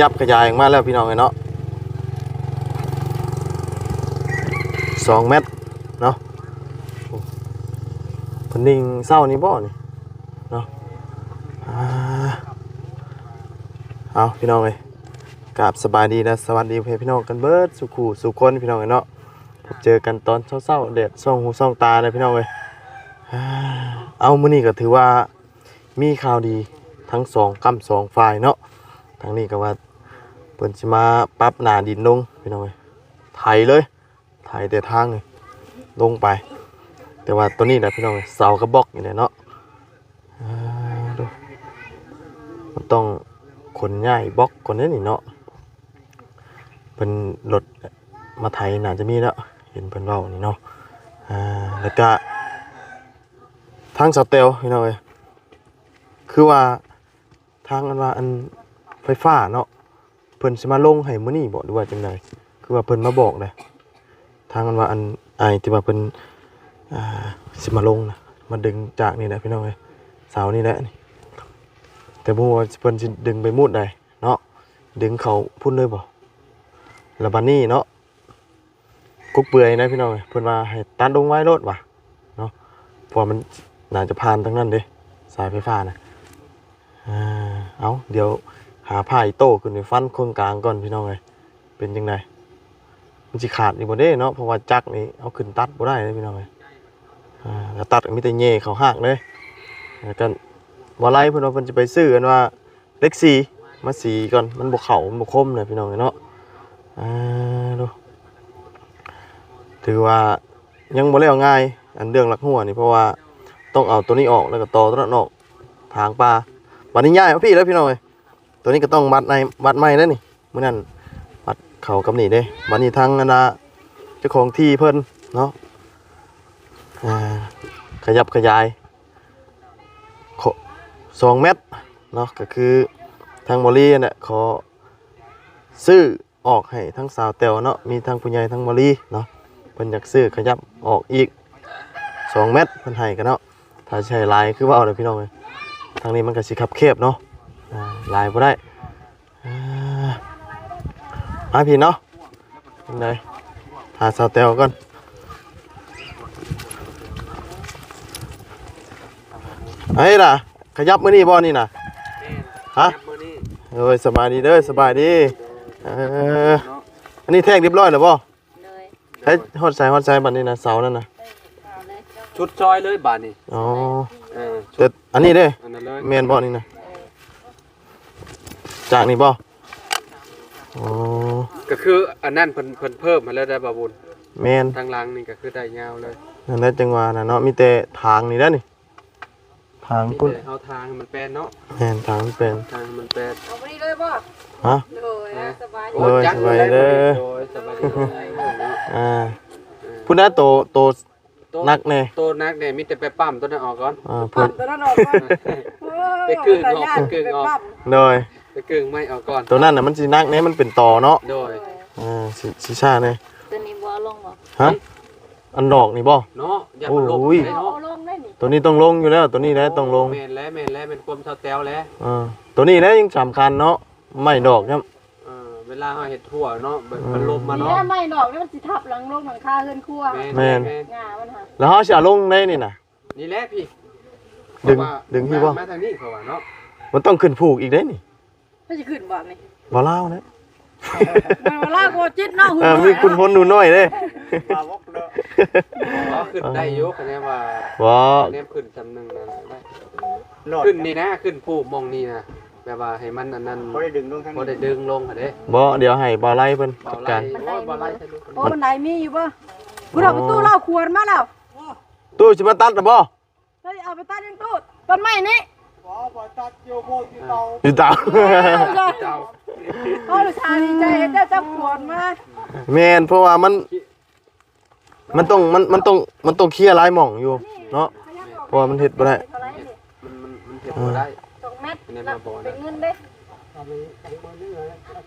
ยับขยายออกมาแล้วพี่น้องเอ้ยเนาะสองเมตรเนาะพนิ่งเศร้านี่บ่นี่เนาะเอาพี่น้องเอ้ยกราบสบายดีนะสวัสดีเพพี่น้องกันเบิร์ดสุขูสุขคนพี่น้องเอ้ยเนาะเจอกันตอนเช้าๆแดดส่องหูส่องตาเลยพี่น้องเอ้ยอ่าเอามื้อนี้ก็ถือว่ามีข่าวดีทั้งสองกำสองฝ่ายเนาะทางนี้ก็ว่า เพิ่นสิมาปรับหนาดินลงพี่น้องเอ้ยไถเลยไถแต่ทางนี่ลงไป แต่ว่าตัวนี้นะพี่น้องเอ้ยเสากระบอกนี่แหละเนาะอ่าดูมันต้องขนย้ายบล็อกก่อนนี้นี่เนาะเป็นรถมาไถน่าจะมีแล้วเห็นเพิ่นเว้านี่เนาะอ่าแล้วก็ทางสเตลพี่น้องเอ้ยคือว่าทางอันว่าอันไฟฟ้าเนาะ เพิ่นสิมาลงให้มื้อนี้บ่หรือว่าจังไดคือว่าเพิ่นมาบอกเลยทางกันว่าอันไอายที่ว่าเพิ่นอ่าสิมาลงนะมาดึงจากนี่แหละพี่น้องเอ้ยเสานี่แหละนี่แต่บ่ว่าเพิ่นสิดึงไปมุดใดเนาะดึงเขาพุ่นเลยบ่แล้วบัดนี้เนาะกุกเปื่อยนะพี่น้องเอ้ยเพิ่นว่าให้ตัดลงไว้รถว่ะเนาะเพราะมันน่าจะผ่านทางนั้นเด้สายไฟฟ้านะอ่าเอาเดี๋ยว หาผ้าอีโต้ขึ้นไปฟันคนกลางก่อนพี่น้องเลยเป็นยังไงมันจะขาดอีกบ่เด้เนาะเพราะว่าจักนี่เอาขึ้นตัดบ่ได้เลยพี่น้องเลยอ่าแล้วตัดก็มีแต่เย่เขาหักเลยแล้วก็ว่าไรเพิ่นว่าเพิ่นจะไปซื้อกันว่าเล็กสีมาสีก่อนมันบ่เข้ามันบ่คมเลยพี่น้องเอ้ยเนาะอ่าดูถือว่ายังบ่แล้วง่าย อันเรื่องหลักหัวนี่เพราะว่าต้องเอาตัวนี้ออกแล้วก็ต่อตัวนั้นออกทางปลาวันนี้ย่ายพี่แล้วพี่น้องเลย ตัวนี้ก็ต้องมัดในมัดไม้แล้วนี่เมื่อนั้นมัดเข่ากับนี่เด้วันนี้ทางอันนะเจ้าของที่เพิ่นเนาะขยับขยายสองเมตรเนาะก็คือทางบริเนี่ยขอซื้อออกให้ทั้งสาวเตวเนาะมีทั้งผู้ใหญ่ทั้งบริเนาะเพิ่นอยากซื้อขยับออกอีกสองเมตรเพิ่นให้กันเนาะถ้าใช้ลายคือว่าเอาเลยพี่น้องเลยทางนี้มันก็สิคับเคบเนาะ ลายบ่ได้อ่ามาพี่เนาะยังไงหาสาวเตลก่อนไอ้ล่ะ ขยับมือนี่บ่นี่น่ะฮะมื้อนี้เอ้ยสบายดีเด้อสบายดีเอออันนี้แทกเรียบร้อยแล้วบ่เลยเฮ้ยฮอดสายฮอดสายบัดนี้นะเสานั่นน่ะเอาเลยชุดจอยเลยบาดนี้อ๋อเออแต่อันนี้เด้อันนั้นเลยแม่นบ่นี่น่ะ จากนี่บ่อ๋อก็คืออันนั้นเพิ่นเพิ่นเพิ่มมาแล้วได้บ่บุญแม่นทางหลังนี่ก็คือได้ยาวเลยนั่นแหละจังหวะนะเนาะมีแต่ทางนี่แหล้วนี่ ทางมีพุ่นแต่เอาทางให้มันแปลนเนาะแม่นทางมันเป็น ทางให้มันแปลนเอาไปเลยบ่ฮะเลยนะสบายโอ้โดยจักสบายเด้อโดยสบายดีเด้ออ่าพุ่นนะโตโตโต๊ะนักแน่โต๊ะนักเนี่ยมีแต่ไปปั๊มตัวนั้นออกก่อน อ่าพุ่นตัวนั้นออกก่อนไปกึ่งออกไปกึ่งออกโดย ไปกึ่งไม่ออกก่อนตัวนั้นน่ะมันสินักแน่มันเป็นต่อเนาะโดยอ่าสิสิชาแน่ตัวนี้บ่ลงบ่ฮะอันดอกนี่บ่ เนาะอย่ามาลบโอ้ย ได้เอาเนาะลงได้นี่ตัวนี้ต้องลงอยู่แล้ว ตัวนี้แหละต้องลงแม่นแล้วแม่นแล้วเป็นความเท่าแต้วแล้วอ่าตัวนี้แหละยังสำคัญเนาะไม่ดอกครับ เออเวลาเฮาเฮ็ดทั่วเนาะแบบมันลมมานี่เนาะถ้าไม่ดอกนี่มันสิทับหลังลงหลังคาเฮือนครัวแม่น แม่นงามันหาแล้วเฮาสิเอาลงได้นี่น่ะ นี่แหละพี่ดึงเพราะว่าดึงพี่บ่ มาทางนี้เขาว่าเนาะมันต้องขึ้นผูกอีกได้นี่ มันสิขึ้นบ่นี่บ่เล่านะมันเวลาก็จิตเนาะเออมีคุณพลหนูน้อยเด้อ๋อขึ้นได้อยู่คะแนนว่าบ่คะแนนขึ้นจำหนึงนะได้ขึ้นนี่นะขึ้นปูมองนี่นะแบบว่าให้มันอันนั้นเขาได้ดึงลงทางพอนี้ได้ดึงลงค่ะเด้บ่เดี๋ยวให้บ่าวไล่เพิ่นเบาจัดไล่การโอ้ยเบาไล่ใช่ลูกโอ้มันไหนมีอยู่บ่ผู้เราประตูเราควรมาแล้วตู้สิมาตัดหรือบ่เฮ้ยเอาไปตั้งยังตู้ต้นไม้นี่ อ๋อบ่ตัดโยโมที่เตาอยู่ตามเจ้าโอ้ลูกชายดีใจเห็นเจ้าจับควรมาแม่นเพราะว่ามัน มันต้องมันมันต้องมันต้องเคลียร์หลายหม่องอยู่ เนาะเพราะว่ามันเฮ็ดบ่ได้เท่าไหร่นี่มันมันมันเห็นบ่ได้สองเม็ดแล้วเป็นเงินเด้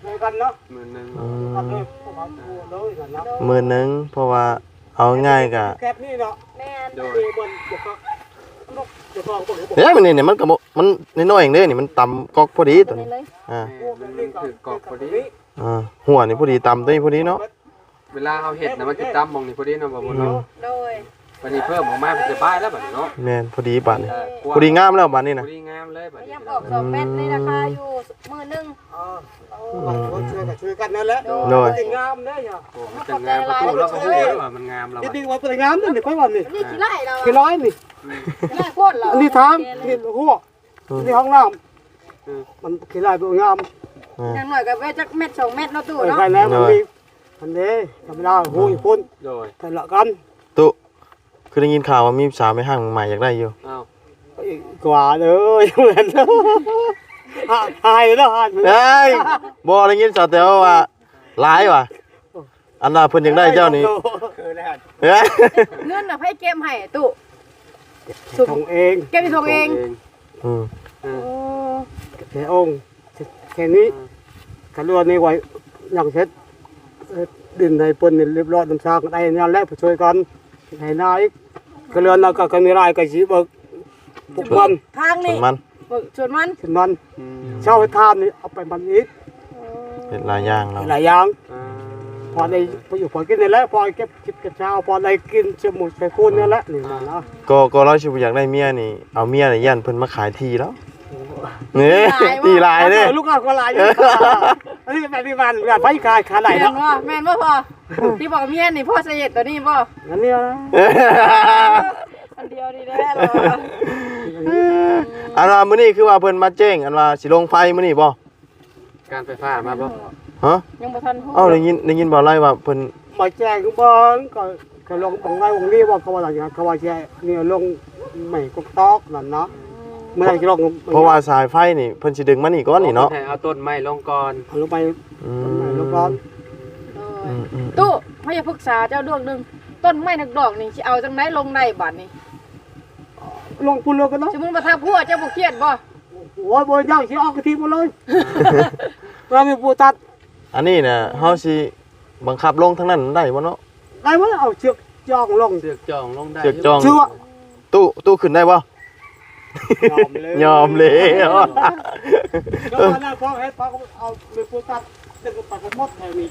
ในกันเนาะมือหนึงอืทำมเลยผมเอาตัวเลยกันเนาะหมื่นหนึงเพราะว่าเอาง่ายก็แคบนี่เนาะแม่นโดยเออบนบกก็ เดี๋ยวก่อนผมบอกเฮ้ยมันนี่เนี่ยมันก็บ่มันน้อยๆเองเด้นี่มันต่ำกอกพอดีตัวนี้เลยอ่ามันคือกรอกพอดี อ่าหัวนี่พอดีต่ำตัวนี้พอดีเนาะเวลาเอาเห็ดนะมันจะตำมองนี่พอดีเนาะบ่บ่อืมเนาะ โดย วันนี้เพิ่มออกมาเป็นจะบ้ายแล้วบัดนี้เนาะแม่นพอดีบาดนี่เออกว้างพอดีงามแล้วบาดนี่พนะอดีงามเลยบัดพยานี้ยามออกสองเม็ดในราคาอยู่มือหนึงเออเอาช่วยกันช่วยกันนั่นแหละโดยจะงามเด้อเนี่ยโอ้มันจะงามประตูแล้วก็ฮู้แล้วว่ามันงามแล้วจบัดริงๆว่าเป็นงามนี่ค่อยว่านี่นี่ขี้ไล่เราคือร้อยนี่ขี้ไล่โคตรเราอันนี้ทางนี่หัวนี่ห้องน้ำมันคือลายเป็นงามอ่าอย่างหน่อยก็ไปจักเม็ดสองเม็ดเนาะตู้เออเนาะใครแล้วมันมีอันนี้ธรรมดาหูยพ่นโดยแต่ละกันตุ คือได้ยินข่าวว่ามีสาวไม่ห่างใหม่อยากได้อยู่อ้าวกว่าเลยเหมือนหายแล้วหายเอ้ยบ่ได้ยินสาวแต่ว่าหลายว่ะอันน่ะเพิ่นอยากได้เจ้านี่คือแล้วเอ้ยเงินน่ะให้เก็บให้ตู้ส่งเองเก็บไปส่งเองอืมอืมโอ้แค่องค์แค่นี้กันรัวนี่ไว้อย่างเช่นดินในปนนี่เรียบร้อยน้ำชาได้นั่นแหละช่วยกันให้นายก ระเรือนเราก็มีรายกับชีบิกปุกมันทางส่วนี่นมันส่วนมันขึ้นมันอืมเช่าให้ทานนี่เอาไปมันอีกเป็นหลายอย่างเราหลายอย่างอ่าพอได้พออยู่พอกินนี่แหละพอเก็บเก็บกระเช้าพอได้กินจมูกใส่คูนนี่แหละนี่นะนะก็ก็เราสิบ่อยากได้เมียนี่เอาเมียนี่ยันเพิ่นมาขายทีแล้วนี่ตีหลายเด้ ลูกก็ก็ลายอยู่ อันนี้เป็นที่บ้านแบบไฟกายขาไหลแม่เนาะนว่าแม่นว่าพ่อ ที่บอกเมียนี่พ่อเสียดตัวนี้บ่อันนี้นะอันเดียวนี่แหละเหรออันว่ามื้อนี้คือว่าเพิ่นมาแจ้งอันว่าสิลงไฟมื้อนี้บ่การไฟฟ้ามาบ่ฮะยังบ่ทันพูดเอ้าได้ยินได้ยินบ่ไล่ว่าเพิ่นมาแจ้งบ้างก็ก็ลงตรงไหนตรงนี้ว่าเขาว่าอะไรเขาว่าแจ้นี่ลงใหม่กตอกนั่นเนาะเมื่อไหร่จะลงเพราะว่าสายไฟนี่เพิ่นสิดึงมานี่ก่อนนี่เนาะให้เอาต้นไม้ลงก่อนลงไปอืต้นไม้มลงก่อนเออือมอืมตู้พยาปรึกษาเจ้าดวงหนึงต้นไม้นักดอกนี่สิเอาจังไดลงได้บัดนี้ลงพุ่นลงกันเนาะสมมุติว่าถ้าพัวเจ้าบ่เครียดบ่โอ้ยบ่ย่างสิออกกะทิหมดเลยเรามีปูตัดอันนี้น่ะเฮาสิบังคับลงทั้งนั้นได้บ่เนาะได้บ่เอาเชือกย่องลงเสือกจองลงได้เสือกจองชื่อว่าตู้ตู้ขึ้นได้บ่ยอมเลย ยอมเลย แล้ววันนั้นพอเฮ็ดพอเอามีปูตัด ดึงปักหมดแถวนี้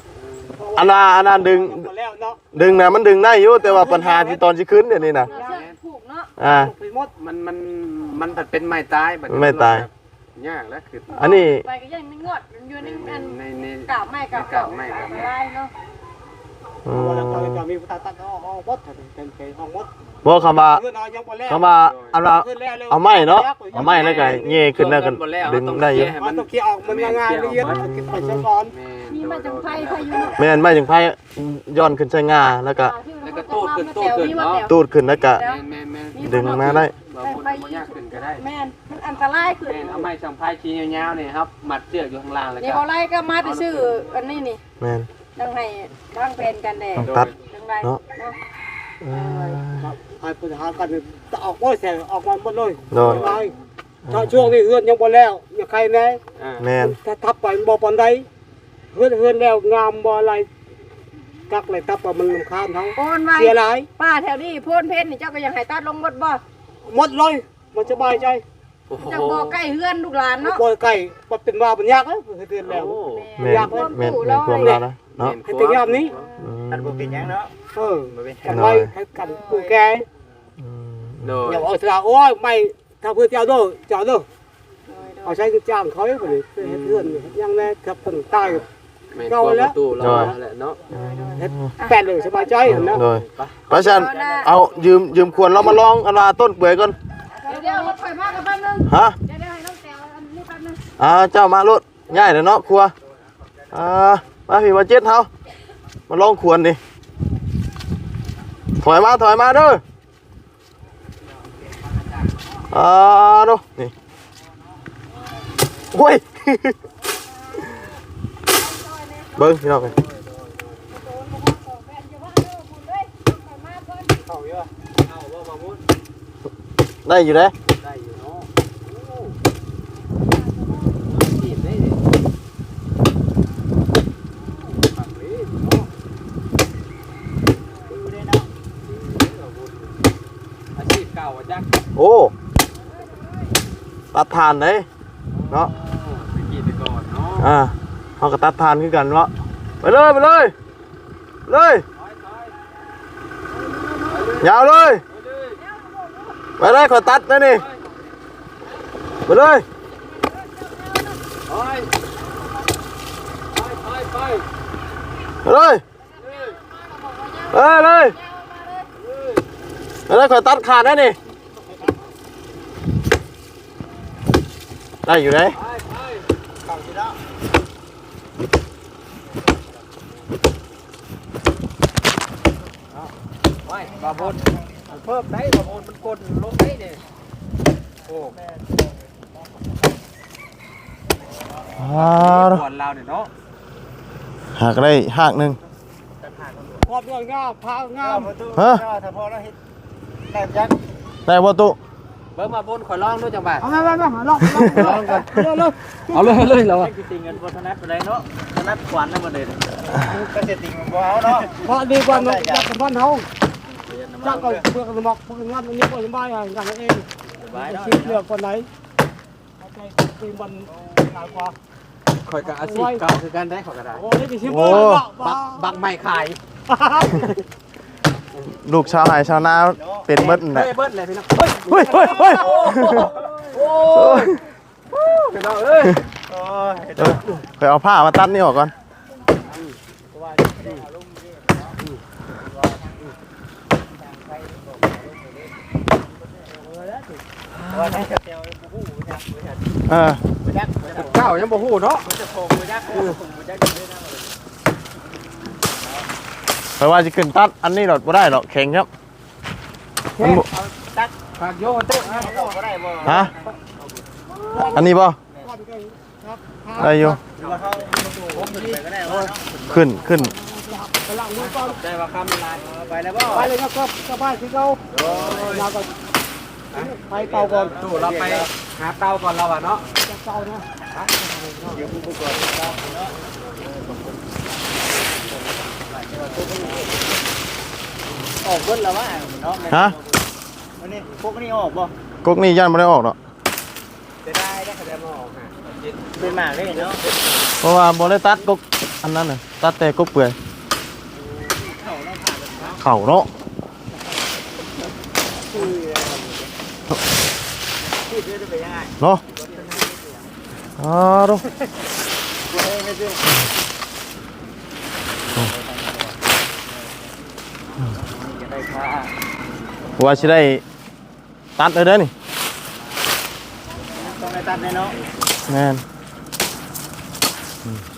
อันน่ะอันนั้นดึงหมดแล้วเนาะดึงน่ะมันดึงได้อยู่แต่ว่าปัญหาที่ตอนสิขึ้นเดี๋ยวนี้น่ะเอาเชือกผูกเนาะอ่า ไปหมดมันมันมันผัดเป็นไม้ตายบัดนี้ไม้ตาย ยากแล้วคืออันนี้ ไปก็ยังไม่งอดมันอยู่ในอันในในกาบไม้กาบกาบไม้กาบไม้ได้เนาะอืวันนั้นมก็มีปูตัดตัดเอาเอาหมดเป็นเป็นเอาหมด บ่คำว่าเพื่อนเอายังบ่แล้วคำว่าอันว่าเอาไม้เนาะเอาไม้แล้วก็เงยขึ้นแล้วก็ดึงได้อยู่มันต้องเคี่ยวออกมันง่ายละเอียดเก็บไปใช้ก่อนมีมาจังไผไผอยู่เนาะแม่นไม้ถึงไผย้อนขึ้นใส่งาแล้วก็แล้วก็ตูดขึ้นตูดขึ้นเนาะตูดขึ้นแล้วก็แม่นแม่นแม่นดึงมาได้บ่บ่บ่ยากขึ้นก็ได้แม่นมันอันตรายขึ้นแม่นเอาไม้สังไพ่ชี้ยาวๆนี่ครับมัดเชือกอยู่ข้างล่างแล้วนี่ก็เขาไล่ก็มาแต่ชื่ออันนี้นี่แม่นดังให้ดังเป็นกันแดดต้องตัดดังไรเนาะ เนาะเอ้ยให้ปัญหากันจะออกบ่แสออกมาหมดเลยโดยถ้าช่วงนี้เฮือนยังบ่แล้วอย่าใครแน่อ่าแม่นถ้าทับไปบ่ปานใดเฮือนเฮือนแล้วงามบ่อะไรกักเลยทับไปมันรำคาญเขาโอนไว้เสียหลายป้าแถวนี้โพ่นเพชรนี่เจ้าก็ยังให้ตัดลงหมดบ่หมดเลยมันสบายใจโอ้โหจังบ่ใกล้เฮือนลูกหลานเนาะบ่ใกล้บ่เป็นว่ามันยากเอ้ยเฮือนแล้วโอ้แม่นแม่นแม่นความเรานะเนาะ ให้แต่ยามนี้ อืมท่านบ่เป็นหยังเนาะ เออบ่เป็นหยังกันไว้ให้กันผู้แก่อืมโดยอย่าเอาเสียโอ้ยไม่ถ้าเพื่อเจ้าเด้อเจ้าเด้อเอาใช้จ้างเขาให้บ่ได้เฮ็ดเฮือนยังแน่ครับเพิ่นตายแม่นความประตูเราแหละเนาะเฮ็ดแปดเลยสบายใจเห็นนะโดยเพราะฉะนั้นเอายืมยืมควรเรามาลองอันว่าต้นเปื่อยก่อนเดี๋ยวเดี๋ยวรถไฟมากันแป๊บนึงฮะ เดี๋ยวเดี๋ยวให้น้องแตวอันนี้แป๊บนึงอ่าเจ้ามารถง่ายเลยเนาะครัวอ่ามาพี่มาเจ็ดเฮามาลองควรดิ ถอยมาถอยมาเด้ออ่าดูนี่โอ้ย เบิ้งพี่น้องไป เข้าเยอะเข้าบ่มามุด ได้อยู่เด้ ได้อยู่เนาะจีบได้ดิฝั่งนี้เนาะ คือได้เนาะ อาชีพ เก่าอะจัก โอ้ ตัดทานเลยเนาะโอ้ไปกินไปก่อนเนาะอ่าเขาก็ตัดทานคือกันเนาะไปเลยไปเลยเลยถอยถอยยาวเลยไปเลยไปเลยขอตัดนะนี่ไปเลยถอยถอยถอยไปไปเลยไปเลยไปเลยขอตัดขาดนะนี่ ได้อยู่ไหนไปไปเก่าสิแล้วไปบาบนมันเพิ่มได้บาบนมันกดลงได้เนี่ยโอ้อ่าก่อนเราเนี่ยเนาะหักได้หักหนึ่งพอดด้วยงาพางามฮะถ้าพอแล้วเฮ็ดแต้มยักษ์ได้บ่ตุ เบิ่งมาบนขอลองด้วยจังบาทเอามามามาลองลองกันเร็วเอาเลยเอาเลยเราจริงๆเงินบนธนัดไปเลยเนาะธนัดขวัญนั่นมาเลยก็เสร็จจริงมันบ่เอาเนาะๆพอดีกว่าเนาะจักกันบ้านเฮาจักก็เพื่อกันบอกเพื่อกันงานอันนี้ก็สบายอะอย่างนั้นเองบายจะเนาะคิดเลือกคนไหนเอาใจตีมันหลายกว่าคอยกับอาชีพเก่าคือกันได้ขอกระดาษโอ้ยดิชิมโอ้บักบักไม่ขาย ลูกชาวไร่ชาวนาเป็นเบิดนั่นแหเฮ้ละยเบิ้ลเลยพี่น้องเฮ้ยเฮ้ยเฮ้ยโอ้ยพี่น้องเอ้ยโอ้ยเออเคยเอาผ้ามาตัดนี่ออกก่อนว่าได้จะเตียวบู๊จักบูจักเออบูจักเก้ายังบ่ฮู้เนาะ จะโผล่บูจักบูจักอยู่ด้วยนะเพราะว่าจะขึ้นตัดอันนี้ดอกบ่ได้ดอกแข็งครับมันบ่ฝากโยนเต้อะเอาบ่ได้บ่ฮะอันนี้บ่ได้อยู่ว่าเขาผมขึ้นไปก็ได้ว่าขึ้นขึ้นกำลังมือก่อนได้ว่าคำลายไปแล้วบ่ไปเลยนะครับสบายที่เขาเราก็ไปเก่าก่อนตู่เราไปหาเตาก่อนเราอะเนาะจะเก่านะเดี๋ยวผู้ก่อนเนาะ ออกเบิ้ลแล้วว่าเนาะฮะวันนี้พวกนี้ออกบ่กกนี่ยันบ่ได้ออกดอกจะได้ได้คะแนนมาออกฮะเป็นหมากเลยเนาะเพราะว่าบ่ได้ตัดกกอันนั้นน่ะตัดแต่กกเปื่อยเข่าเนาะพูดได้ไปยังไงเนาะอ่าดูไม่ซื้อได้ค่าว่าสิได้ตัดเลยเด้อนี่ต้องได้ตัดเลยเนาะแม่น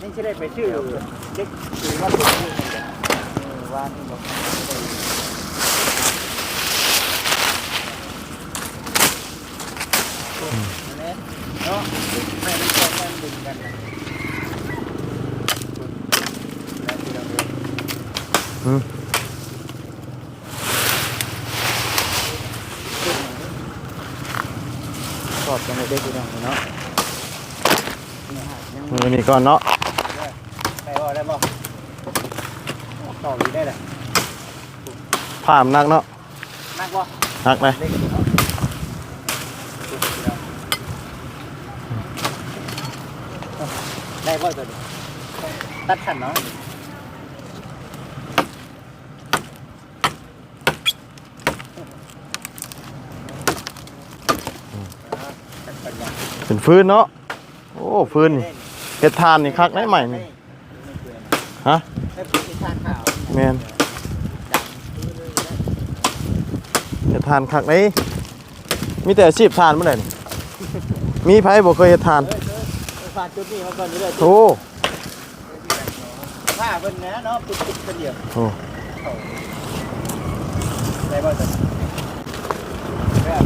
นี่จะได้ไปชื่อเด็กถือว่าเป็นชื่อว่านี่บอกเนาะแม่เป็นคนแม่ดึงกันนะอืม กอดกันเลยได้กี่ดอกเนาะมือนี่ก่อนเนาะได้บ่ได้บ่ต่ออยู่ได้แหละผ้ามนนักเนาะนักบ่หนักเลยเล็กเนาะได้บ่ตัวนี้ตัดขันเนาะ เป็นฟืนเนาะโอ้ฟืนนี่เฮ็ดทานนี่คักได้ใหม่นี่ฮะให้ผู้ที่ทานข้าวแม่นเฮ็ดทานคักได้มีแต่อาชีพทานเมื่อไหร่นี่มีไผบ่เคยเฮ็ดทานผ่านจุดนี้มาก่อนนี่เลยโอ้ผ้าเบิ่นนะเนาะปุ๊บๆกันเดียวโอ้ได้บ่ตัวนี้อืม เนาะ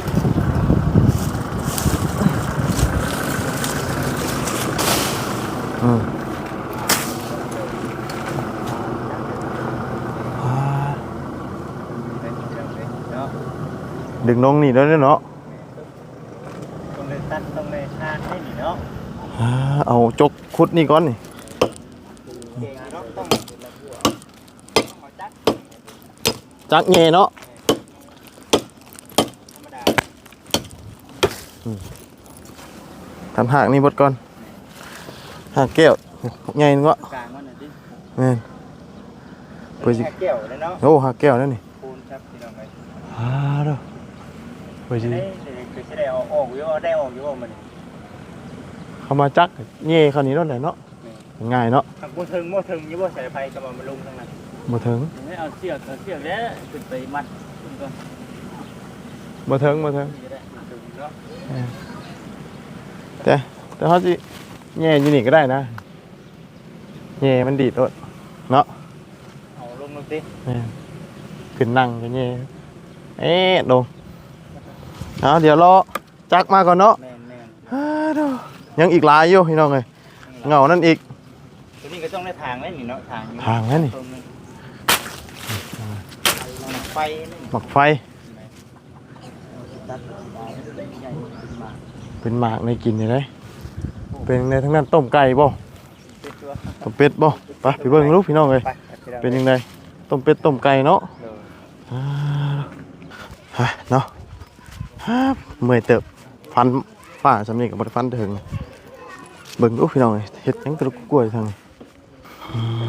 ดึงลงนี่แล้วเนาะตรงเลยตัดตรงเลยทานให้นี่เนาะอ่าเอาจกขุดนี่ก่อนนี่เก่งเนาะต้องจักแง่เนาะธรรมอืมทำหากนี่บดก่อน หากแก้วใหญ่นึงวะกลางมันน่ะดิแม่นเพื่อสิแก้วเลยเนาะโอ้หากแก้วนั่นนี่ปูนครับพี่น้องเอ้ยอ่าเด้อเพื่อสิได้คือสิได้เอาออกอยู่ว่าได้ออกอยู่ว่มันเข้ามาจักเย่เขานี้นั่นแหละเนาะง่ายเนาะทางบ่ถึงบ่ถึงอยู่ว่าสายไฟจะมามาลงทางนั้นบ่ถึงไม่เอาเสียกเอาเสียกแล้วขึ้นไปมัดขึ้นก่อนบ่ถึงบ่ถึงจะได้ถึงเนาะแต่แต่เขาสิ แย่อยู่นี่ก็ได้นะแย่มันดีดโดดเนาะเอาลงลงสิแม่นขึ้นนั่งกันแย่เอ๊ะลงเอาเดี๋ยวรอจักมาก่อนเนาะแม่นแม่นอ้าเด้อยังอีกหลายอยู่พี่น้องเอ้ยเหงานั่นอีกตัวนี้ก็ต้องได้ทางแล้วนี่เนาะทางอยู่ทางแล้วนี่ตรงนึงไฟนี่หมักไฟตัดใหญ่ขึ้นมาเป็นหมากในกินนี่เลย เป็นในทั้งนั้นต้มไก่บ่เป็นตัวต้มเป็ดบ่ไปไปเบิ่งลูกพี่น้องเอ้ยไปเป็นยังไงต้มเป็ดต้มไก่เนาะเอออ่าฮะเนาะฮะเมื่อยเติบฟันฝ้าสำนีกับบไดฟันถึงเบิ่งดูพี่น้องเอ้ยเฮ็ดหยังตะลุกกล้วยทางนี้อืม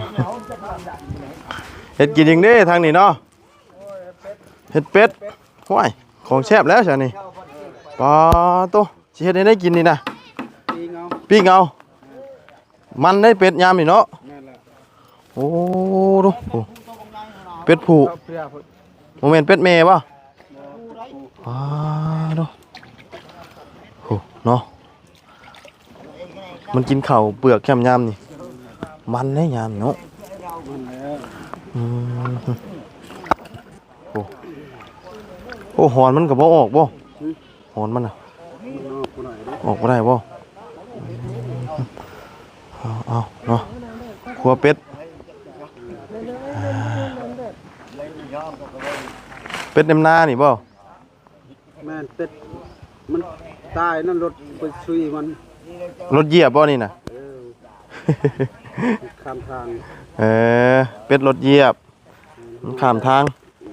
เฮ็ดกินยังเด้ทางนี้เนาะเฮ็ดเป็ดห้วยของแซ่บแล้วจ้ะนี่ปลาโตสิเฮ็ดให้ได้กินนี่นะ ปีเงาปิ้งเอา มันได้เป็ดยามนี่เนาะแม่นแหละโอ้ดูโอ้เป็ดผูโมเมนต์เป็ดเมย์ป่ะอ้าดูโอ้เนาะมันกินเข่าเปลือกแคมยามนี่ มันได้ยามเนาะโอ้โอ้หอนมันกับบ่ออกบ่หอนมันอะออกบ่ได้บ่ เอาเอาเนาะครัวเป็ดเป็ดเต็มหน้านี่บ่แม่นเป็ดมันตายนั่นรถไปซุยมันรถเหยียบบ่นี่น่ะเออข้ามทางเออเป็ดรถเหยียบมันข้ามทาง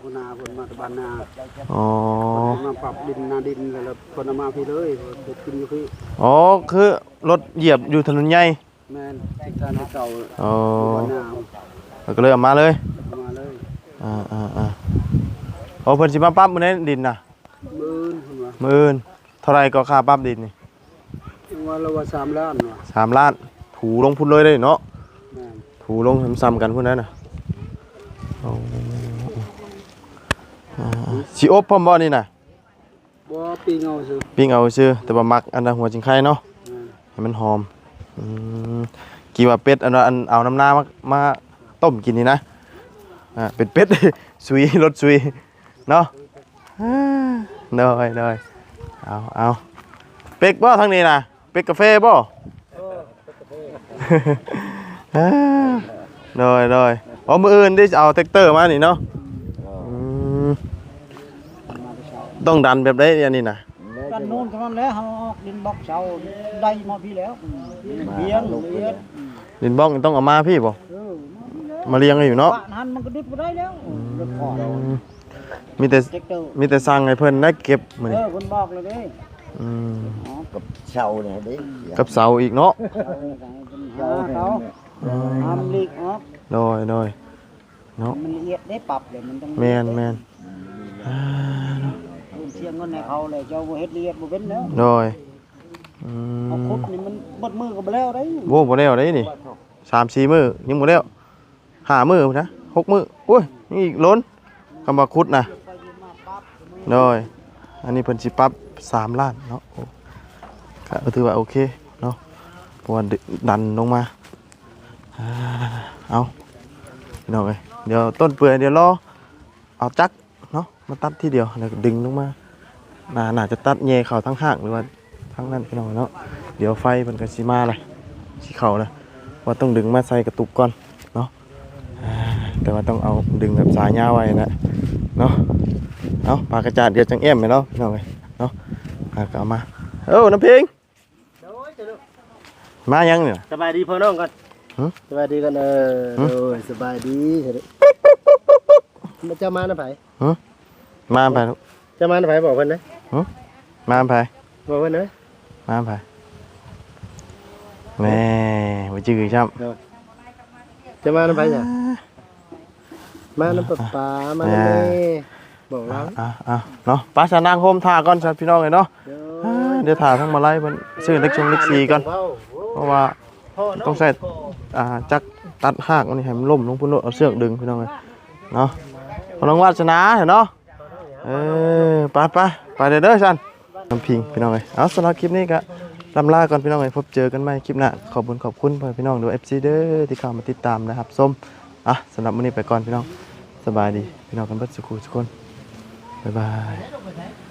คนนาคนมาตะบ้านนาอ๋อมาปรับดินนาดินแล้วคนเอามาพี่เลยเฮ็ดกินอยู่พี่อ๋อคือรถเหยียบอยู่ถนนใหญ่ แม่นที่ทานให้เก่าอ๋อบ้านนาแล้วก็เลยเออกมาเลยเอามาเลยอ่าอ่าอ่าโอ้เพิ่นสิมาปรั๊บมื้อนี้ดินน่ะมื่นเพิ่นว่ามื้ออื่นเท่าไหร่ก็ค่าปรั๊บดินนี่ว่าเราว่าสามล้านว่ะสามล้าน ถูลงพุ่นเลยเด้เนาะแม่นถูลงให้มันซ้ำกันพุ่นนั้นน่ะอ๋ออ่าสิอบพร้อมบ่นี่น่ะ บ่ปีเงาซื่อปิ้งเอาซื่อแต่ว่ามักอันนั้นหัวจิงไข่เนาะแม่นให้มันหอม อืมกี่ว่าเป็ดอันว่าอันเอาน้ำหน้ามามาต้มกินนี่นะอ่าเป็นเป็ด ซุยรสซุยเนาะอ่าเนยเนยเอาเอาเป็กบ่ทางนี้นะเป็กกาแฟบ่ อ่าเนยเนยอ๋อมืออื่นได้เอาแท็กเตอร์มานี่เนาะอืมต้องดันแบบได้อันนี้นะกันโน่นเท่านั้นแหล้วเขาออกดินบล็อกเสาได้มาพี่แล้ว เบียนเบียนดินบ้องต้องเอามาพี่บ่เออมาเลี้ยงกันอยู่เนาะบ้านหันมันก็ดิบบ่ได้แล้วรถขออืมมีแต่เจ็กเตอร์มีแต่สั่งให้เพิ่นได้เก็บมื้อเอนี้อคนบอกเลยเด้อืมอ๋อกับเช่าเนี่ยดิกับเสาอีกเนาะเสาเขาทำลีกออกโดยโดยเนาะมันละเอียดได้ปรับเลยมันต้องแมนแมนอ่าเสียเงินให้เขาเลยเจ้าบ่เฮ็ดละเอียดบ่เป็นแล้วโดยอื เอามขุดนี่มันบดมือก็บ่แล้วได้โว้บ่แล้วได้นี่สามสี่มื้อยังบ่แล้วห้ามื้อนะหกมื้อโอ้ยยังอีกล้นคำว่าคุดนะโดยอันนี้เพิ่นสิปรับสามล้านเนาะโอ้ก็ถือว่าโอเคเนาะเพราะว่าดันลงมาอ่าเอาพี่น้องเอ้ยเดี๋ยวต้นเปื่อยเดี๋ยวรอเอาจักรเนาะมาตัดทีเดียวแล้วก็ดึงลงมาน่าน่าจะตัดแยเข้าทั้งห้างหรือว่า ทั้งนั้นพี่น้องเนาะเดี๋ยวไฟมันก็สิมาเลยสิเข้าเลยว่าต้องดึงมาใส่กระตุกก่อนเนาะอ่าแต่ว่าต้องเอาดึงแบบสายยาวไว้นะเนาะเอาปากกระจาดเดี๋ยวจังแอมไปเนาะพี่น้องเอ้ยเนาะอ่าก็เอามาเอ้าน้ำพิงมายังเนี่ยสบายดีพ่อน้องกันหึสบายดีกันเออหึโอ้ยสบายดีมันจะมาหน้าไผมาไปลูกจะมาหน้าไผบอกเพิ่นนะมาไปบอกว่าเนอะ มาไปแม่บ่จื้อครับจะมาน้ำไปจ้ะมาน้ำปลาปลามาน้ำแม่บอกเราอะอะเนาะป้าสนางโฮมท่าก่อนสัพี่น้องเลยเนาะอ่าเดี๋ยวถ่าทั้งมาไล่มันซื้อเล็กชงเล็กซีก่อน เพราะว่า ต้องใส่ อ่าจักตัดหากมันนี่ให้มันล่มลงพุ่นโลดเอาเสือกดึงพี่น้องเลยเนาะพลังวาสนาเห็นเนาะเออไปไปไปเด้อเด้อสัน น้ำพิงพี่น้องเลยเอาสำหรับคลิปนี้ก็ลำลาก่อนพี่น้องเลยพบเจอกันใหม่คลิปหน้าขอบคุณขอบคุณพี่น้องดูเอฟซีเด้อที่เข้ามาติดตามนะครับส้มอะสำหรับวันนี้ไปก่อนพี่น้องสบายดีพี่น้องกันเบิดสุขุทุกคนบ๊ายบาย